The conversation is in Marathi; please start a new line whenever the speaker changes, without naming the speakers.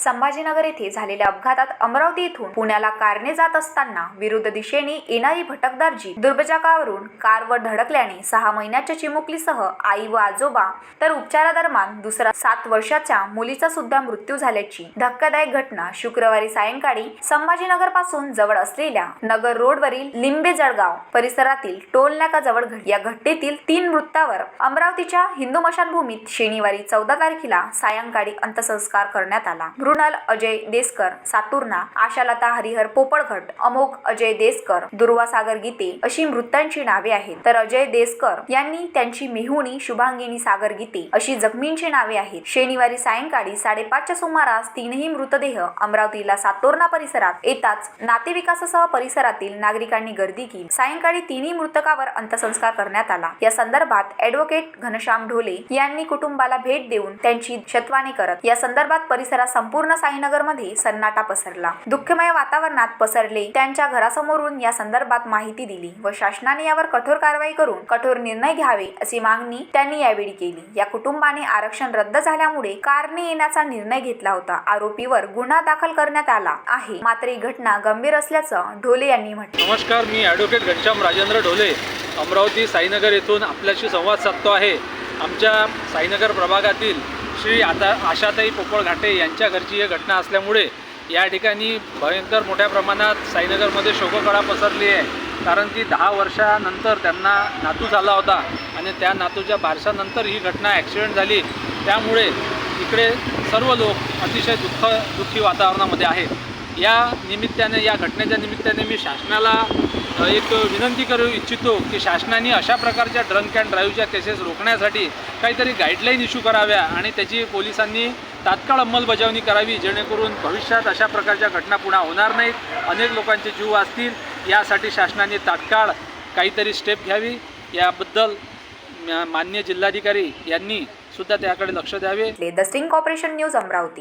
संभाजीनगर येथे झालेल्या अपघातात अमरावती येथून पुण्याला कारने जात असताना विरुद्ध दिशेने येणारी भटकदार जीप दुर्बजाकावरून कारवर धडकल्याने सहा महिन्याच्या चिमुकलीसह आई व आजोबा तर उपचारादरम्यान दुसरा सात वर्षाच्या मुलीचा सुद्धा मृत्यू झाल्याची धक्कादायक घटना शुक्रवारी सायंकाळी संभाजीनगरपासून जवळ असलेल्या नगर रोडवरील लिंबे जळगाव परिसरातील टोल नाकाजवळ या घटनेतील तीन मृतावर अमरावतीच्या हिंदू मशानभूमीत शनिवारी चौदा तारखेला सायंकाळी अंत्यसंस्कार करण्यात आला. मृणाल अजय देसकर सातुर्ना आशालता हरिहर पोपळघट अमोघ अजय देसकर दुर्वा सागर गीते अशी मृतांची नावे आहेत. तर अजय देसकर यांनी त्यांची मेहुणी शुभांगिनी सागर गीते अशी जखमींची नावे आहेत. शनिवारी सायंकाळी साडेपाचच्या सुमारास तीनही मृतदेह अमरावतीला सातोर्णा परिसरात येताच नातेविकासासह परिसरातील नागरिकांनी गर्दी केली. सायंकाळी तिन्ही मृतकावर अंत्यसंस्कार करण्यात आला. या संदर्भात ऍडव्होकेट घनश्याम ढोले यांनी कुटुंबाला भेट देऊन त्यांची शतवानी करत या संदर्भात परिसरात संपूर्ण साईनगरमध्ये सन्नाटा पसरला. दुःखमय वातावरणात पसरले. त्यांच्या घरासमोरून या संदर्भात माहिती दिली व शासनाने यावर कठोर कारवाई करून कठोर निर्णय घ्यावे अशी मागणी त्यांनी यावेळी केली. या कुटुंबाने आरक्षण रद्द झाल्यामुळे कारने येण्याचा निर्णय घेतला होता. आरोपीवर गुन्हा दाखल करण्यात आला आहे. मात्र ही घटना गंभीर असल्याचं ढोले यांनी म्हटलं.
नमस्कार मी ॲडव्होकेट घनश्याम राजेंद्र ढोले. अमरावती साईनगर येथून आपल्याशी संवाद साधतो आहे. आमच्या साईनगर प्रभागातील श्री आता आशाताई पोपळ घाटे यांच्या घरची ही घटना असल्यामुळे या ठिकाणी भयंकर मोठ्या प्रमाणात साईनगरमध्ये शोककळा पसरली आहे. कारण ती दहा वर्षानंतर त्यांना नातू झाला होता आणि त्या नातूच्या बारशानंतर ही घटना ॲक्सिडेंट झाली. त्यामुळे इकडे सर्व लोक अतिशय दुःख दुःखी वातावरणामध्ये आहेत. या निमित्ताने या घटनेच्या निमित्ताने मी शासनाला एक विनंती करू इच्छितो की शासनाने अशा प्रकारच्या ड्रंक अँड ड्राईव्हच्या केसेस रोखण्यासाठी काहीतरी गाईडलाईन इश्यू कराव्या आणि त्याची पोलिसांनी तात्काळ अंमलबजावणी करावी जेणेकरून भविष्यात अशा प्रकारच्या घटना पुन्हा होणार नाहीत. अनेक लोकांचे जीव वाचतील. यासाठी शासनाने तात्काळ काहीतरी स्टेप घ्यावी. याबद्दल मान्य जिल्हाधिकारी यांनी सुद्धा त्याकडे लक्ष द्यावे.
The sting corporation news Amravati.